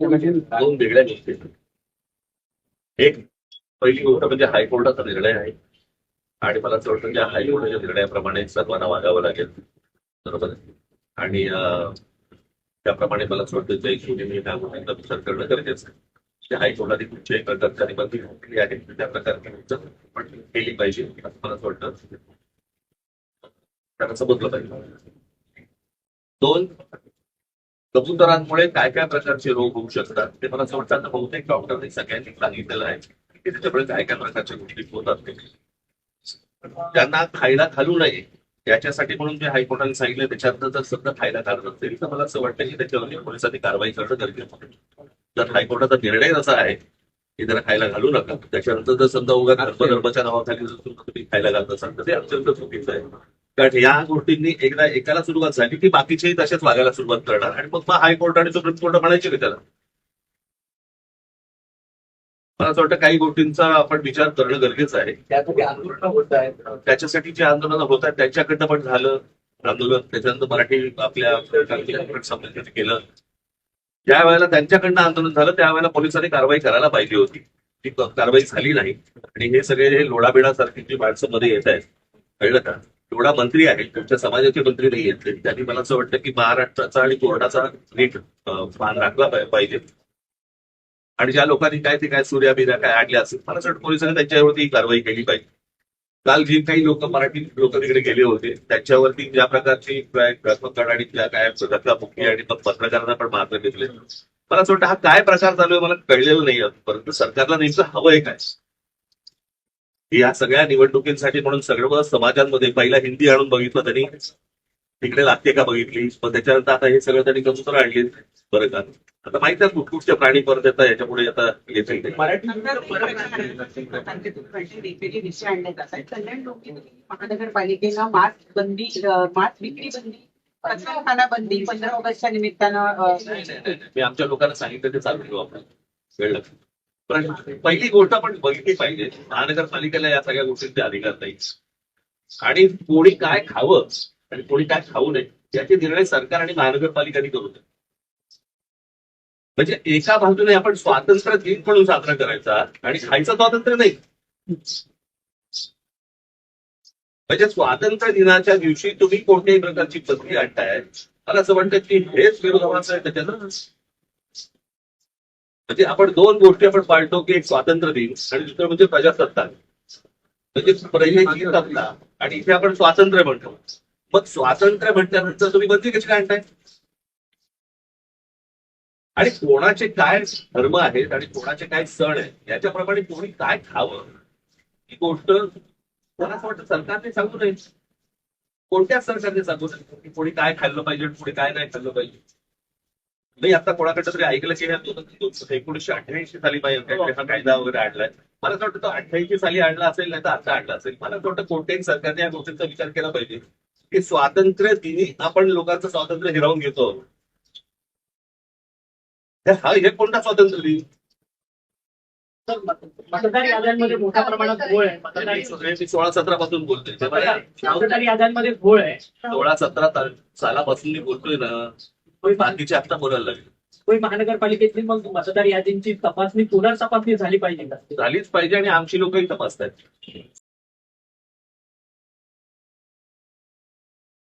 दोन वेगळ्या गोष्टी एक पहिली गोष्ट म्हणजे हायकोर्टाचा निर्णय आहे. आणि मला असं वाटतं त्या हायकोर्टाच्या निर्णयाप्रमाणे सर्वांना वागावं लागेल. बरोबर? आणि त्याप्रमाणे मला असं वाटतं जयशूने मी त्या गोष्टींचा विचार करणं गरजेचं आहे. त्या हायकोर्टाने कुठच्याही प्रकारच्या बंदी घेतली आहे त्या प्रकारची पण केली पाहिजे. असं मला असं वाटतं. त्यांना समजलं पाहिजे. दोन कबुतरांमुळे काय काय प्रकारचे रोग होऊ शकतात? ते मला असं वाटतं बहुतेक डॉक्टरने सगळ्यांनी सांगितलेलं आहे की त्याच्यामुळे काय काय प्रकारच्या गोष्टी होतात ते. त्यांना खायला घालू नये. याच्यासाठी म्हणून जे हायकोर्टाने सांगितलं त्याच्यातनं जर सध्या खायला घालत असेल तर मला असं वाटतं की त्याच्यावरती पोलिसांनी कारवाई करणं गरजेचं आहे. जर हायकोर्टाचा निर्णय असा आहे की जरा खायला घालू नका त्याच्यानंतर जर समजा उगा धर्मधर्माच्या नावाखाली जर तुम्ही खायला घालत असाल तर ते अत्यंत चुकीचं आहे. कारण या गोष्टींनी एकदा एकाला सुरुवात झाली की बाकीचेही तसेच वागायला सुरुवात करणार. आणि मग मग हायकोर्ट आणि सुप्रीम कोर्ट म्हणायचे की त्याला. मला असं वाटतं काही गोष्टींचा आपण विचार करणं गरजेचं आहे. त्याच्यासाठी जे आंदोलनं होत आहेत त्यांच्याकडनं पण झालं. आंदोलन त्याच्यानंतर मराठी आपल्या संबंधित केलं. ज्या वेळेला त्यांच्याकडनं आंदोलन झालं त्यावेळेला पोलिसांनी कारवाई करायला पाहिजे होती. ती कारवाई झाली नाही. आणि हे सगळे हे लोडाबिडा सारखी जी माणसं मध्ये येत आहेत कळलं का? एवढा मंत्री आहेत तुमच्या समाजाचे मंत्री नाही आहेत. त्यांनी मला असं वाटतं की महाराष्ट्राचा आणि कोर्टाचा नीट मान राखला पाहिजे. आणि ज्या लोकांनी काय ते काय सूर्याबिरा काय आणल्या असेल मला असं वाटतं पोलिसांनी त्यांच्यावरती कारवाई केली पाहिजे. काल जी काही लोक मराठी लोक तिकडे गेले होते त्यांच्यावरती ज्या प्रकारची काय कडाडीतल्या काय धक्काबुक्की आणि पत्रकारांना पण मार्ग घेतले मला असं वाटतं हा काय प्रकार चालू आहे मला कळलेलं नाही परंतु सरकारला नेमकं हवंय काय? या सगळ्या निवडणुकींसाठी म्हणून सर्व समाजांमध्ये पहिला हिंदी आणून बघितलं त्यांनी. तिकडे लागते का बघितली? पण त्याच्यानंतर आता हे सगळं त्यांनी कबूतर आणले. बरं का? आता माहीत आहे कुठकुठचे प्राणी परत येतात याच्यापुढे आता येतील ते. मराठी वेगवेगळे विषय आणले जातात कल्याण डोंबिवली महानगरपालिकेला मास्क बंदी मास्क विक्री बंदी बंदी पंधरा ऑगस्टच्या निमित्तानं. मी आमच्या लोकांना सांगितलं ते चालू ठेवू आपण. कळलं पण पहिली गोष्ट आपण बघितली पाहिजे महानगरपालिकेला या सगळ्या गोष्टींचे अधिकार नाहीच आणि कोणी काय खावं आणि कोणी काय खाऊ नये याचे निर्णय सरकार आणि महानगरपालिकांनी करू नये. म्हणजे एका बाजूने आपण स्वातंत्र्य दिन म्हणून साजरा करायचा आणि खायचं स्वातंत्र्य नाही. म्हणजे स्वातंत्र्य दिनाच्या दिवशी तुम्ही कोणत्याही प्रकारची बंदी आणताय. मला असं वाटतं की हेच विरोधाभास आहे त्याच्यानं म्हणजे आपण दोन गोष्टी आपण पाळतो की एक स्वातंत्र्य दिन आणि दुसरं म्हणजे प्रजासत्ताक. म्हणजे पहिले सत्ता आणि इथे आपण स्वातंत्र्य म्हणतो. मग स्वातंत्र्य म्हटल्यानंतर तुम्ही बंदी कशी काय आणताय? आणि कोणाचे काय धर्म आहेत आणि कोणाचे काय सण आहेत याच्याप्रमाणे कोणी काय खावं ही गोष्ट मला असं वाटतं? सरकारने सांगू नये. कोणत्या सरकारने सांगू नये की कोणी काय खाल्लं पाहिजे कोणी काय नाही खाल्लं पाहिजे? नाही आता कोणाकडे तरी ऐकलं की एकोणीसशे अठ्ठ्याऐंशी साली हा. कायदा वगैरे आणलाय. मला असं वाटतं तो अठ्ठ्याऐंशी साली आणला असेल नाही तर आता आणला असेल. मला असं वाटतं कोणत्याही सरकारने या गोष्टींचा विचार केला पाहिजे. की स्वातंत्र्य दिनी आपण लोकांचं स्वातंत्र्य हिरावून घेतो. हे- हा हे कोणता स्वातंत्र्य दिन? मतदार याद्यांमध्ये मोठ्या प्रमाणात घोळ आहे. सोळा सतरा पासून बोलतोय. तेव्हा मतदार याद्यांमध्ये घोळ आहे. सोळा सतरा ता- सालापासून मी बोलतोय ना. बाकीचे आता बोलायला लागले. होय, महानगरपालिकेतली मग मतदार यादींची तपासणी पुनर्तपासणी झाली पाहिजे का? झालीच पाहिजे आणि आमची लोकही तपासतात